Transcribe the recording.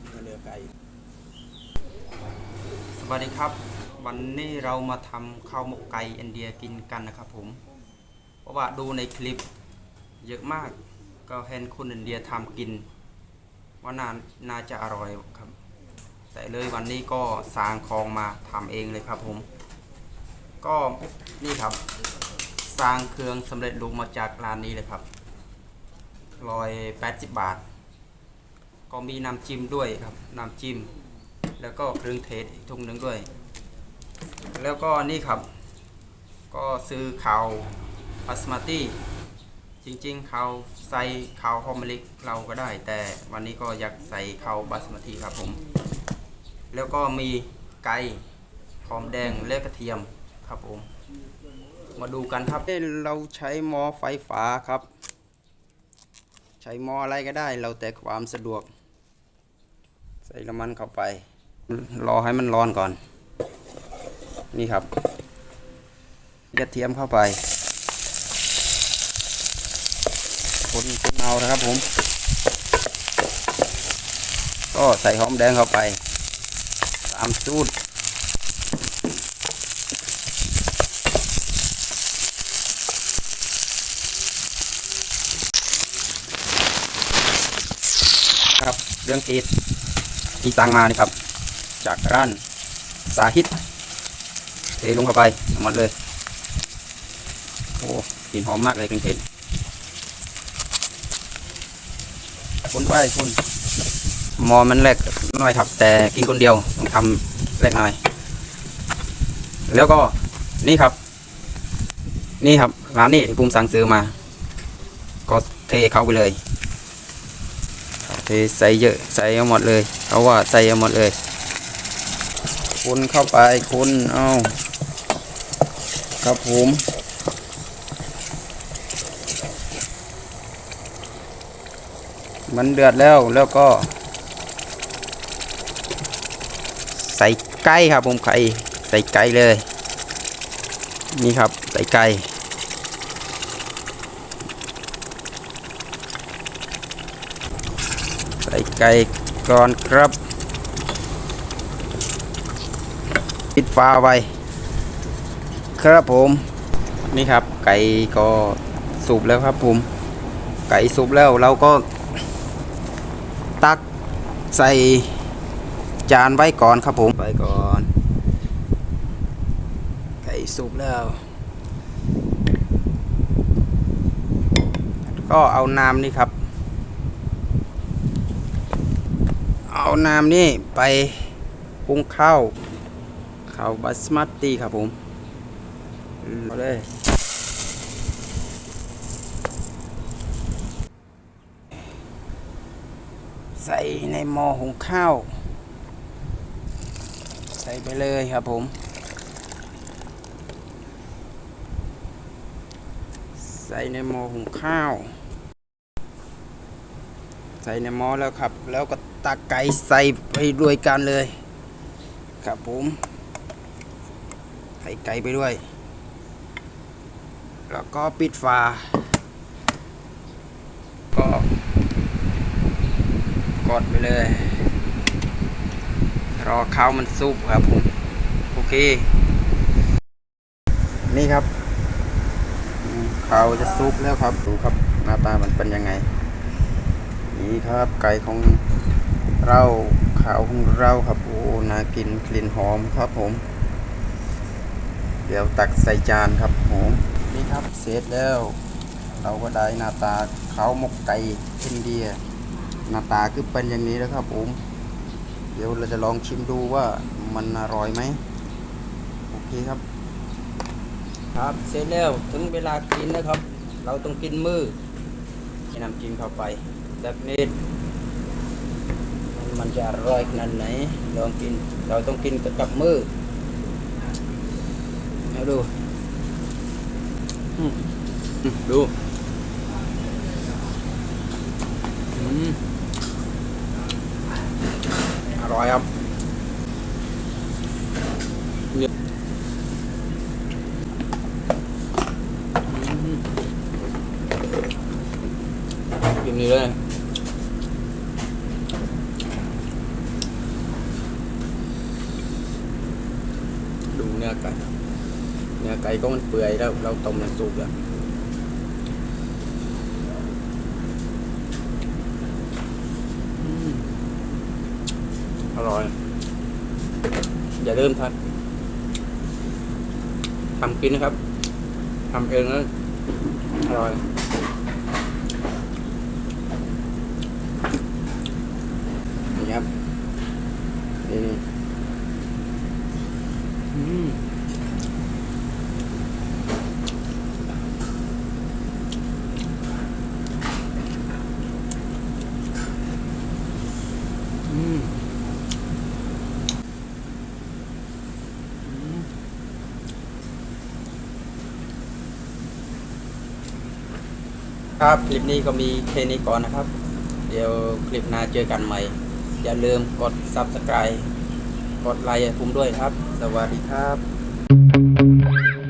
ครับเนื้อไก่สวัสดีครับ วันนี้เรามาทำข้าวหมกไก่อินเดียกินกันนะครับผม เพราะว่าดูในคลิปเยอะมากก็เห็นคนอินเดียทำกิน ว่าน่านาจะอร่อยครับ แต่เลยวันนี้ก็สร้างคองมาทำเองเลยครับผม ก็นี่ครับสร้างเครื่องสำเร็จรูปมาจากร้านนี้เลยครับร้อยแปดสิบบาท ก็มีน้ำจิ้มด้วยครับน้ำจิ้ม แล้วก็เครื่องเทศอีกถุงหนึ่งด้วย แล้วก็นี่ครับ ก็ซื้อข้าวบาสมาติจริงๆข้าวใส่ข้าวหอมมลิกเราก็ได้ แต่วันนี้ก็อยากใส่ข้าวบาสมาติครับผม แล้วก็มีไก่หอมแดงและกระเทียมครับผม มาดูกันครับเราใช้หม้อไฟฟ้าครับ ใช้หม้ออะไรก็ได้ เราแต่ความสะดวก ใส่น้ำมันเข้าไป รอให้มันร้อนก่อน นี่ครับกระเทียมเข้าไปคนคนเอานะครับผม ก็ใส่หอมแดงเข้าไปตามสูตรครับเรื่องติด ที่ตังมานี่ครับ จากร้านสาธิตเทลงเข้าไปหมดเลย โอ้กลิ่นหอมมากเลยกลิ่นเผ็ดคนไปคนมอมันแรกน้อยครับ แต่กินคนเดียวต้องทำแรกหน่อย แล้วก็นี่ครับ นี่ครับร้านนี้ที่ผมสั่งซื้อมา ก็เทเข้าไปเลย เทใส่เยอะใส่เอาหมดเลยเขาว่าใส่เอาหมดเลยคนเข้าไปคนเอาครับผมมันเดือดแล้วแล้วก็ ใส่ไก่ครับผมไก่ใส่ไก่เลย นี่ครับใส่ไก่ ส่ไก่ก่อนครับ ปิดฝาไว้ ครับผม นี่ครับ ไก่ก็สุกแล้วครับผม ไก่สุกแล้วเราก็ ตักใส่จานไว้ก่อนครับผมไว้ก่อน ไก่สุกแล้ว ก็เอาน้ำนี่ครับ เอาน้ำนี่ไปปรุงข้าวข้าวบาสมาติครับผมเอาเลยใส่ในหม้อหุงข้าว ใส่ไปเลยครับผมใส่ในหม้อหุงข้าว ใส่ในหม้อแล้วครับ แล้วก็ตักไก่ใส่ไปด้วยกันเลย ครับผมใส่ไก่ไปด้วย แล้วก็ปิดฝาก็กดไปเลย รอข้าวมันสุกครับผมโอเค นี่ครับข้าวจะสุกแล้วครับดูครับหน้าตามันเป็นยังไง นี่ครับไก่ของเราขาวของเราครับโอ้น่ากินกลิ่นหอมครับผม เดี๋ยวตักใส่จานครับผมนี่ครับเสร็จแล้ว เราก็ได้หน้าตาข้าวหมกไก่อินเดีย หน้าตาคือเป็นอย่างนี้แล้วครับผม เดี๋ยวเราจะลองชิมดูว่ามันอร่อยไหมโอเคครับ ครับเสร็จแล้วถึงเวลากินนะครับ เราต้องกินมือให้น้ำจิ้มเข้าไป แบบนี้มันมันจะอร่อยขนาดไหนลองกินเราต้องกินกับมือเอาดูดูอร่อยครับกินนี่เลย อ ไก่ก็มันเปื่อยแล้วเราต้มน้ำซุปแล้วอืมอร่อย อย่าลืมทำทำกินนะครับทำเองแล้วอร่อย นี่ครับ นี่นี่อืมอืมอืม ครับคลิปนี้ก็มีแค่นี้ก่อนนะครับ เดี๋ยวคลิปหน้าเจอกันใหม่ อย่าลืมกด Subscribe กดไลค์ผมด้วยครับ สวัสดีครับ